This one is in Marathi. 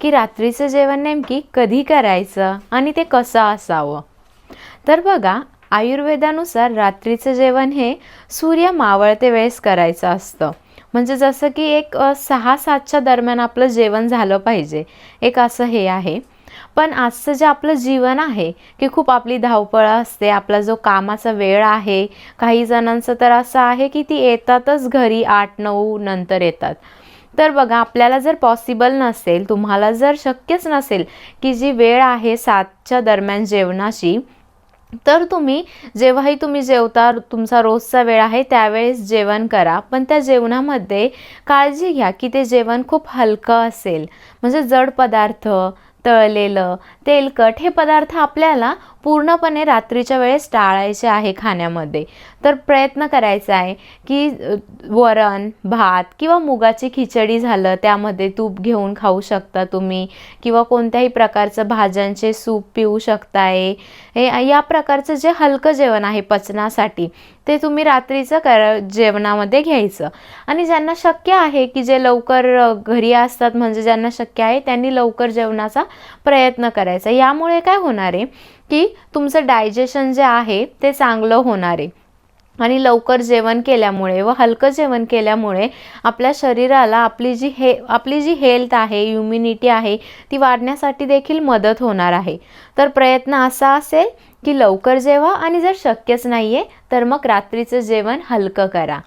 की रात्रीचं जेवण नेमकी कधी करायचं आणि ते कसं असावं? तर बघा आयुर्वेदानुसार रात्रीचं जेवण हे सूर्य मावळते वेळेस करायचं असतं. म्हणजे जसं की एक सहा सातच्या दरम्यान आपलं जेवण झालं पाहिजे. एक असं हे आहे. पण आजचं जे आपलं जीवन आहे की खूप आपली धावपळ असते आपला जो कामाचा वेळ आहे काही जणांचं तर असं आहे की ती येतातच घरी आठ नऊ नंतर येतात. तर बघा आपल्याला जर पॉसिबल नसेल तुम्हाला जर शक्यच नसेल की जी वेळ आहे सातच्या दरम्यान जेवणाची तर तुम्ही जेव्हाही तुम्ही जेवता तुमचा रोजचा वेळ आहे त्यावेळेस जेवण करा. पण त्या जेवणामध्ये काळजी घ्या की ते जेवण खूप हलकं असेल. म्हणजे जड पदार्थ तळलेलं तेलकट हे पदार्थ आपल्याला पूर्णपणे रात्रीच्या वेळेस टाळायचे आहे खाण्यामध्ये. तर प्रयत्न करायचा आहे की वरण भात किंवा मुगाची खिचडी झालं त्यामध्ये तूप घेऊन खाऊ शकता तुम्ही किंवा कोणत्याही प्रकारचं भाज्यांचे सूप पिऊ शकताय. हे या प्रकारचं जे हलकं जेवण आहे पचनासाठी ते तुम्ही रात्रीचं कर जेवणामध्ये घ्यायचं. आणि ज्यांना शक्य आहे की जे लवकर घरी असतात म्हणजे ज्यांना शक्य आहे त्यांनी लवकर जेवणाचा प्रयत्न करायचा. यामुळे काय होणार आहे की तुमचं डायजेशन जे आहे ते चांगलं होणार आहे. आणि लवकर जेवण केल्यामुळे व हलकं जेवण केल्यामुळे आपल्या शरीराला आपली जी हे आपली जी हेल्थ आहे इम्युनिटी आहे ती वाढण्यासाठी देखील मदत होणार आहे. तर प्रयत्न असा असेल की लवकर जेवा आणि जर शक्यच नाही आहे तर मग रात्रीचं जेवण हलकं करा.